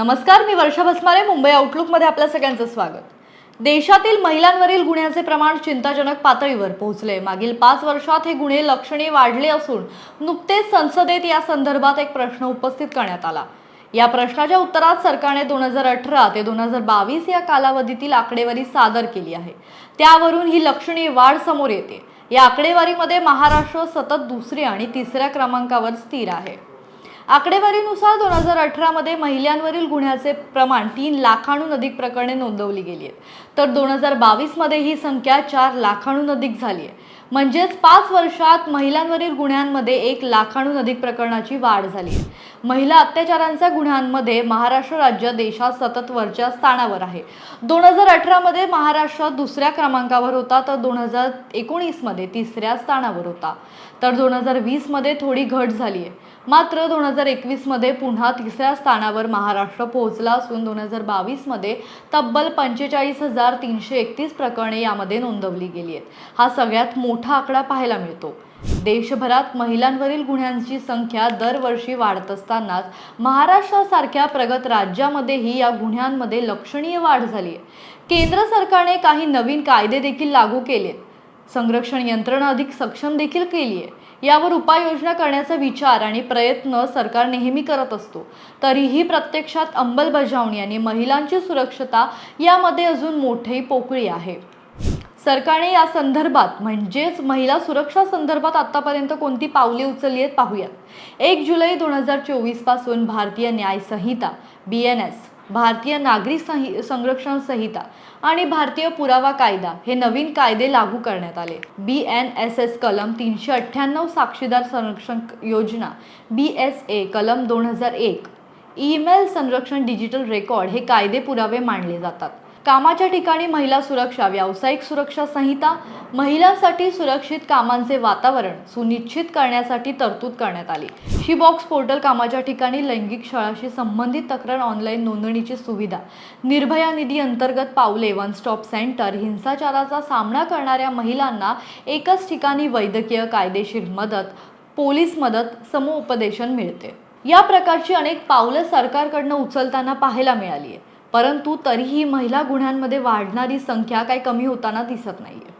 नमस्कार मी वर्षा भस्मारे मुंबई आउटलुकमध्ये आपल्या सगळ्यांचं स्वागत. देशातील महिलांवरील गुन्ह्याचे प्रमाण चिंताजनक पातळीवर पोहोचले मागील पाच वर्षात हे गुन्हे लक्षणीय वाढले असून नुकतेच संसदेत या संदर्भात एक प्रश्न उपस्थित करण्यात आला. या प्रश्नाच्या उत्तरात सरकारने दोन हजार अठरा ते दोन हजार बावीस या कालावधीतील आकडेवारी सादर केली आहे. त्यावरून ही लक्षणीय वाढ समोर येते. या आकडेवारीमध्ये महाराष्ट्र सतत दुसऱ्या आणि तिसऱ्या क्रमांकावर स्थिर आहे. आकडेवारीनुसार दोन हजार अठरामध्ये महिलांवरील गुन्ह्याचे प्रमाण तीन लाखांहून अधिक प्रकरणे नोंदवली गेली आहेत. तर दोन हजार बावीसमध्ये ही संख्या चार लाखांहून अधिक झाली आहे. म्हणजेच पाच वर्षात महिलांवरील गुन्ह्यांमध्ये एक लाखांहून अधिक प्रकरणाची वाढ झाली आहे. महिला अत्याचारांच्या गुन्ह्यांमध्ये महाराष्ट्र राज्य देशात सतत वरच्या स्थानावर आहे. दोन हजार अठरामध्ये महाराष्ट्र दुसऱ्या क्रमांकावर होता तर दोन हजार एकोणीसमध्ये तिसऱ्या स्थानावर होता. तर दोन हजार वीसमध्ये थोडी घट झाली आहे. मात्र दोन हजार एकवीसमध्ये पुन्हा तिसऱ्या स्थानावर महाराष्ट्र पोहोचला असून दोन हजार बावीसमध्ये तब्बल पंचेचाळीस हजार तीनशे एकतीस प्रकरणे यामध्ये नोंदवली गेली आहेत. हा सगळ्यात मोठा आकडा पाहायला मिळतो. देशभरात महिलांवरील गुन्ह्यांची संख्या दरवर्षी वाढत असतानाच महाराष्ट्रासारख्या प्रगत राज्यामध्येही या गुन्ह्यांमध्ये लक्षणीय वाढ झाली आहे. केंद्र सरकारने काही नवीन कायदे देखील लागू केले संरक्षण यंत्रणा अधिक सक्षम देखील केली आहे. यावर उपाययोजना करण्याचा विचार आणि प्रयत्न सरकार नेहमी करत असतो. तरीही प्रत्यक्षात अंमलबजावणी आणि महिलांची सुरक्षता यामध्ये अजून मोठी पोकळी आहे. सरकारने या संदर्भात म्हणजेच महिला सुरक्षा संदर्भात आतापर्यंत कोणती पावले उचलली आहेत पाहूयात. एक जुलै दोन हजार चोवीसपासून भारतीय न्याय संहिता बी एन एस भारतीय नागरी संहि संरक्षण संहिता आणि भारतीय पुरावा कायदा हे नवीन कायदे लागू करण्यात आले. बी एन एस एस कलम तीनशे अठ्ठ्याण्णव साक्षीदार संरक्षण योजना बी एस ए कलम दोन हजार एक ईमेल संरक्षण डिजिटल रेकॉर्ड हे कायदे पुरावे मानले जातात. कामाच्या ठिकाणी महिला सुरक्षा व्यावसायिक सुरक्षा संहिता महिलांसाठी सुरक्षित कामांचे वातावरण सुनिश्चित करण्यासाठी तरतूद करण्यात आली. शी बॉक्स पोर्टल कामाच्या ठिकाणी लैंगिक छळाशी संबंधित तक्रार ऑनलाईन नोंदणीची सुविधा निर्भया निधी अंतर्गत पावले वन स्टॉप सेंटर हिंसाचाराचा सामना करणाऱ्या महिलांना एकच ठिकाणी वैद्यकीय कायदेशीर मदत पोलीस मदत समुपदेशन मिळते. या प्रकारची अनेक पावलं सरकारकडनं उचलताना पाहायला मिळाली आहे परंतु तरीही महिला गुन्ह्यांमध्ये वाढणारी संख्या काही कमी होताना दिसत नाही आहे